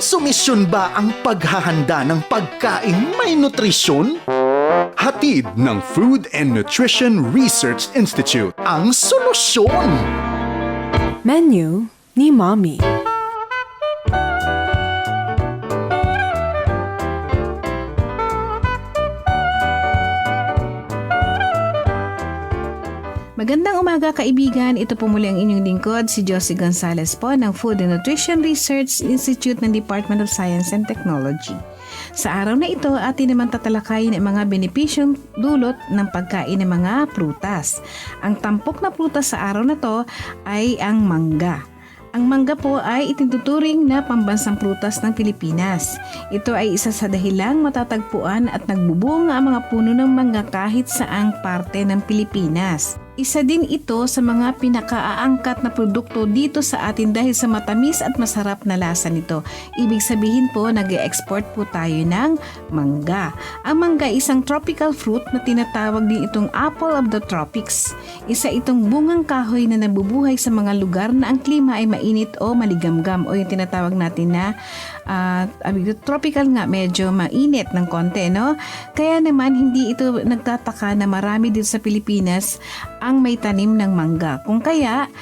Konsumisyon ba ang paghahanda ng pagkain may nutrisyon? Hatid ng Food and Nutrition Research Institute ang solusyon. Menu ni Mommy. Magandang umaga kaibigan, ito po muli ang inyong lingkod, si Josie Gonzalez po ng Food and Nutrition Research Institute ng Department of Science and Technology. Sa araw na ito, atin naman tatalakayin ang mga benepisyong dulot ng pagkain ng mga prutas. Ang tampok na prutas sa araw na to ay ang mangga. Ang mangga po ay itinuturing na pambansang prutas ng Pilipinas. Ito ay isa sa dahilang matatagpuan at nagbubunga ang mga puno ng mangga kahit saang parte ng Pilipinas. Isa din ito sa mga pinakaaangkat na produkto dito sa atin dahil sa matamis at masarap na lasa nito. Ibig sabihin po, nag export po tayo ng mangga. Ang mangga ay isang tropical fruit na tinatawag din itong apple of the tropics. Isa itong bungang kahoy na nabubuhay sa mga lugar na ang klima ay mainit o maligamgam o yung tinatawag natin na uh, tropical nga medyo mainit ng konti no? Kaya naman hindi ito nagtataka na marami dito sa Pilipinas ang may tanim ng mangga. Kung kaya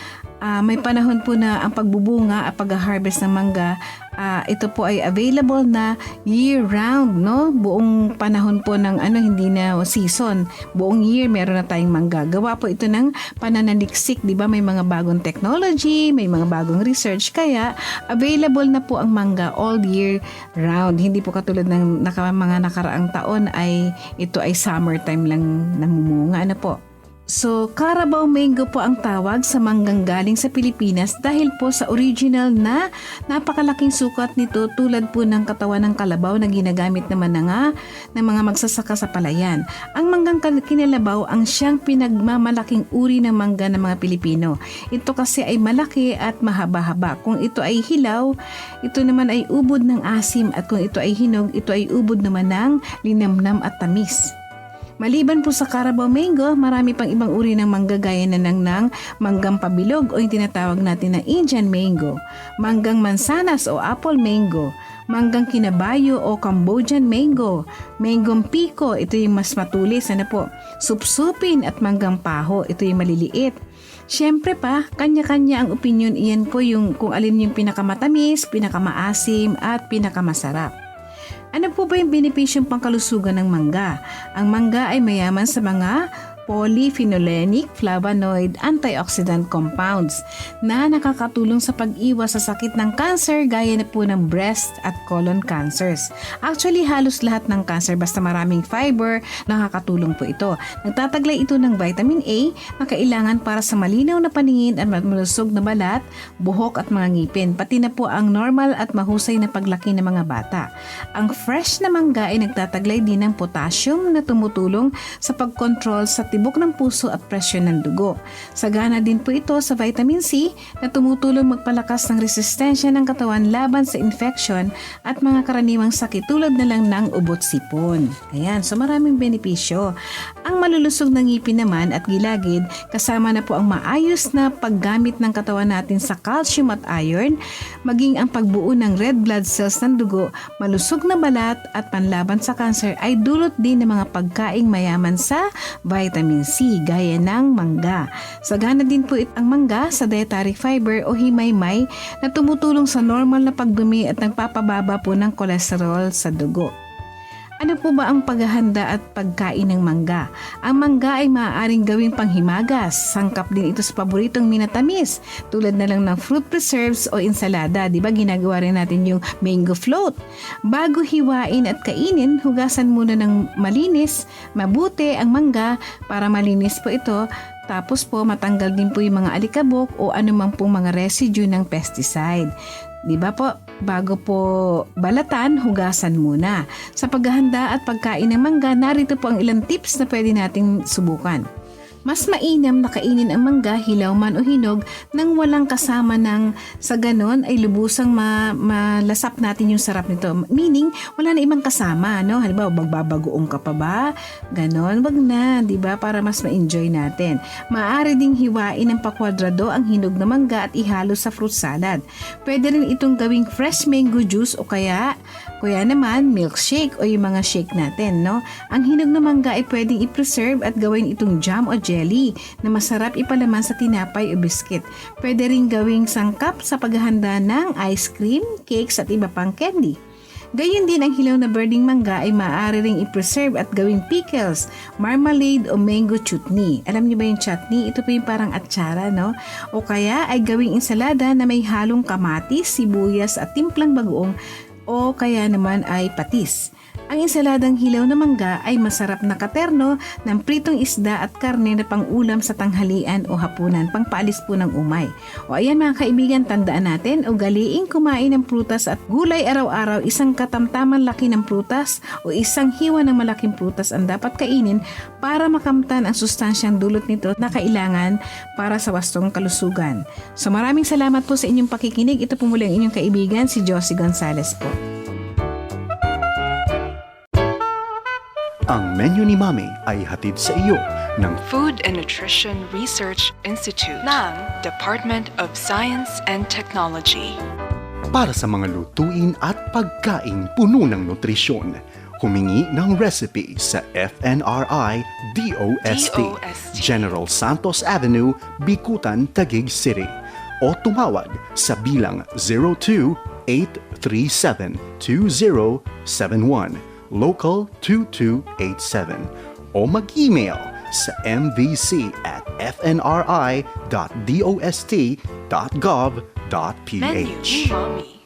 uh, may panahon po na ang pagbubunga at pag-harvest ng mangga uh, ito po ay available na year round no? Buong panahon po ng ano hindi na season. Buong year meron na tayong mangga. Gawa po ito ng pananaliksik di ba? May mga bagong technology may mga bagong research. Kaya available na po ang mangga all year round hindi po katulad ng naka, mga nakaraang taon ay ito ay summertime lang namumunga. Ano po So, Carabao Mango po ang tawag sa manggang galing sa Pilipinas dahil po sa original na napakalaking sukat nito tulad po ng katawan ng kalabaw na ginagamit naman na nga ng mga magsasaka sa palayan. Ang manggang kinalabaw ang siyang pinagmamalaking uri ng mangga ng mga Pilipino. Ito kasi ay malaki at mahaba-haba. Kung ito ay hilaw, ito naman ay ubod ng asim at kung ito ay hinog, ito ay ubod naman ng linamnam at tamis. Maliban po sa Carabao Mango, marami pang ibang uri ng mangga gaya na ng, ng manggang pabilog o yung tinatawag natin na Indian Mango, manggang mansanas o Apple Mango, manggang kinabayo o Cambodian Mango, manggong piko, ito yung mas matulis, ano po, supsupin at manggang paho, ito yung maliliit. Siyempre pa, kanya-kanya ang opinion iyan po yung kung alin yung pinakamatamis, pinakamaasim at pinakamasarap. Ano po ba yung benepisyong pangkalusugan ng mangga? Ang mangga ay mayaman sa mga polyphenolenic flavonoid antioxidant compounds na nakakatulong sa pag-iwas sa sakit ng cancer gaya na po ng breast at colon cancers. Actually, halos lahat ng cancer basta maraming fiber, nakakatulong po ito. Nagtataglay ito ng vitamin A na kailangan para sa malinaw na paningin at malusog na balat, buhok at mga ngipin, pati na po ang normal at mahusay na paglaki ng mga bata. Ang fresh na mangga ay nagtataglay din ng potassium na tumutulong sa pag-control sa tibok ng puso at presyon ng dugo. Sagana din po ito sa vitamin C na tumutulong magpalakas ng resistensya ng katawan laban sa infection at mga karaniwang sakit tulad na lang ng ubot sipon. Ayan, so maraming benepisyo. Ang malulusog ng ngipin naman at gilagid kasama na po ang maayos na paggamit ng katawan natin sa calcium at iron, maging ang pagbuo ng red blood cells ng dugo, malusog na balat at panlaban sa cancer ay dulot din ng mga pagkaing mayaman sa vitamin vitamin C gaya ng mangga. Sagana din po ang mangga sa dietary fiber o himaymay na tumutulong sa normal na pagdumi at nagpapababa po ng kolesterol sa dugo. Ano po ba ang paghahanda at pagkain ng mangga? Ang mangga ay maaaring gawing panghimagas. Sangkap din ito sa paboritong minatamis tulad na lang ng fruit preserves o ensalada. Di ba ginagawa rin natin yung mango float. Bago hiwain at kainin, hugasan muna ng malinis, mabuti ang mangga para malinis po ito tapos po matanggal din po yung mga alikabok o anumang pong mga residue ng pesticide. Di ba po? Bago po balatan, hugasan muna. Sa paghahanda at pagkain ng mangga, narito po ang ilang tips na pwede nating subukan. Mas mainam na kainin ang mangga, hilaw man o hinog, nang walang kasama ng sa ganon ay lubusang ma, malasap natin yung sarap nito. Meaning, wala na ibang kasama, no? Halimbawa, magbabagoong ka pa ba? Ganon, wag na, di ba? Para mas ma-enjoy natin. Maaari ding hiwain ng pakwadrado ang hinog na mangga at ihalo sa fruit salad. Pwede rin itong gawing fresh mango juice o kaya, kaya naman, milkshake o yung mga shake natin, no? Ang hinog na mangga ay pwedeng i-preserve at gawin itong jam o jelly na masarap ipalaman sa tinapay o biscuit. Pwede rin gawing sangkap sa paghahanda ng ice cream, cakes at iba pang candy. Gayun din ang hilaw na birding mangga ay maaari ring i-preserve at gawing pickles, marmalade o mango chutney. Alam niyo ba yung chutney? Ito po yung parang atsara, no? O kaya ay gawing ensalada na may halong kamatis, sibuyas at timplang bagoong o kaya naman ay patis. Ang ensaladang hilaw na mangga ay masarap na katerno ng pritong isda at karne na pang-ulam sa tanghalian o hapunan, pangpaalis po ng umay. O ayan mga kaibigan, tandaan natin, ugaliing kumain ng prutas at gulay araw-araw, isang katamtaman laki ng prutas o isang hiwa ng malaking prutas ang dapat kainin para makamtan ang sustansyang dulot nito na kailangan para sa wastong kalusugan. So maraming salamat po sa inyong pakikinig. Ito po muli ang inyong kaibigan, si Josie Gonzalez po. Ang menu ni Mami ay hatid sa iyo ng Food and Nutrition Research Institute ng Department of Science and Technology. para sa mga lutuin at pagkain puno ng nutrisyon. Humingi ng recipe sa FNRI DOST, DOST. General Santos Avenue, Bikutan, Taguig City o tumawag sa bilang 02-837-2071 Local 2287 o mag-email sa mvc at fnri.dost.gov.ph. Menu.